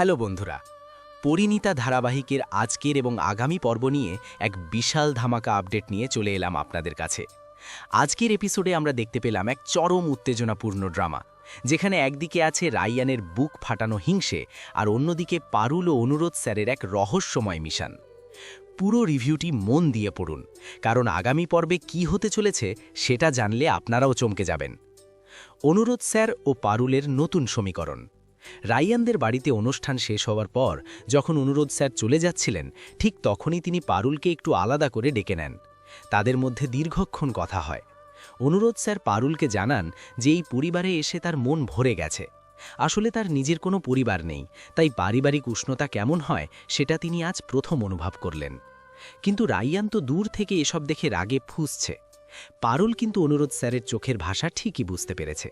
Hello বন্ধুরা, পরিণীতা ধারাবাহিকের আজকের এবং আগামী পর্ব নিয়ে এক বিশাল ধামাকা আপডেট নিয়ে চলে এলাম আপনাদের কাছে। আজকের এপিসোডে আমরা দেখতে পেলাম এক চরম উত্তেজনাপূর্ণ ড্রামা, যেখানে একদিকে আছে রাইয়ানের বুক ফাটানো হিংসে আর অন্যদিকে পারুল ও অনুরোধ স্যারের এক রহস্যময় মিশন। পুরো রিভিউটি মন দিয়ে পড়ুন, কারণ আগামী পর্বে কি হতে চলেছে সেটা জানলে আপনারাও চমকে যাবেন। অনুরোধ স্যার ও পারুলের নতুন সমীকরণ। রাইয়ানদের বাড়িতে অনুষ্ঠান শেষ হওয়ার পর যখন অনুরোধ স্যার চলে যাচ্ছিলেন, ঠিক তখনই তিনি পারুলকে একটু আলাদা করে ডেকে নেন। তাদের মধ্যে দীর্ঘক্ষণ কথা হয়। অনুরোধ স্যার পারুলকে জানান যে এই পরিবারে এসে তার মন ভরে গেছে। আসলে তার নিজের কোনো পরিবার নেই, তাই পারিবারিক উষ্ণতা কেমন হয় সেটা তিনি আজ প্রথম অনুভব করলেন। কিন্তু রাইয়ান তো দূর থেকে এসব দেখে রাগে ফুসছে। পারুল কিন্তু অনুরোধ স্যারের চোখের ভাষা ঠিকই বুঝতে পেরেছে।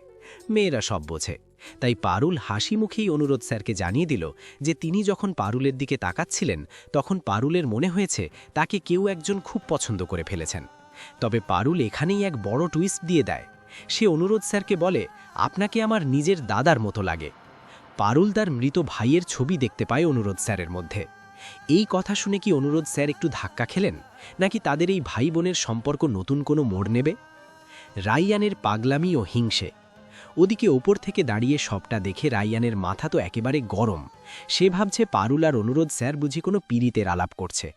মেয়েরা সব বোঝে। তাই পারুল হাসি মুখেই অনুরোধ স্যারকে জানিয়ে দিল যে তিনি যখন পারুলের দিকে তাকাচ্ছিলেন, তখন পারুলের মনে হয়েছে তাকে কেউ একজন খুব পছন্দ করে ফেলেছেন। তবে পারুল এখানেই এক বড় টুইস্ট দিয়ে দেয়। সে অনুরোধ স্যারকে বলে, আপনাকে আমার নিজের দাদার মতো লাগে। পারুল তার মৃত ভাইয়ের ছবি দেখতে পায় অনুরোধ স্যারের মধ্যে। এই কথা শুনে কি অনুরোধ স্যার একটু ধাক্কা খেলেন? নাকি তাদের এই ভাই বোনের সম্পর্ক নতুন কোনো মোড় নেবে? রাইয়ানের পাগলামি ও হিংসে। ওদিকে ওপর থেকে দাঁড়িয়ে সবটা দেখে রাইয়ানের মাথা তো একেবারে গরম। সে ভাবছে পারুল আর অনুরোধ স্যার বুঝি কোনো পীড়িতের আলাপ করছে।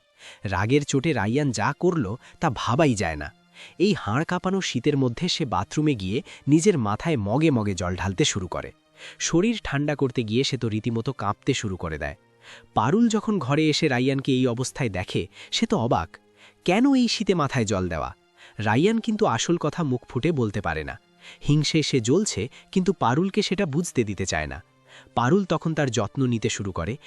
রাগের চোটে রাইয়ান যা করল তা ভাবাই যায় না। এই হাড় কাঁপানো শীতের মধ্যে সে বাথরুমে গিয়ে নিজের মাথায় মগে মগে জল ঢালতে শুরু করে। শরীর ঠান্ডা করতে গিয়ে সে তো রীতিমতো কাঁপতে শুরু করে দেয়। পারুল যখন ঘরে এসে রাইয়ানকে এই অবস্থায় দেখে, সে তো অবাক। কেন এই শীতে মাথায় জল দেওয়া? রাইয়ান কিন্তু আসল কথা মুখ ফুটে বলতে পারে না। হিংসে সে জ্বলছে, কিন্তু পারুলকে সেটা বুঝতে দিতে চায় না। পারুল তখন তার যত্ন নিতে শুরু করে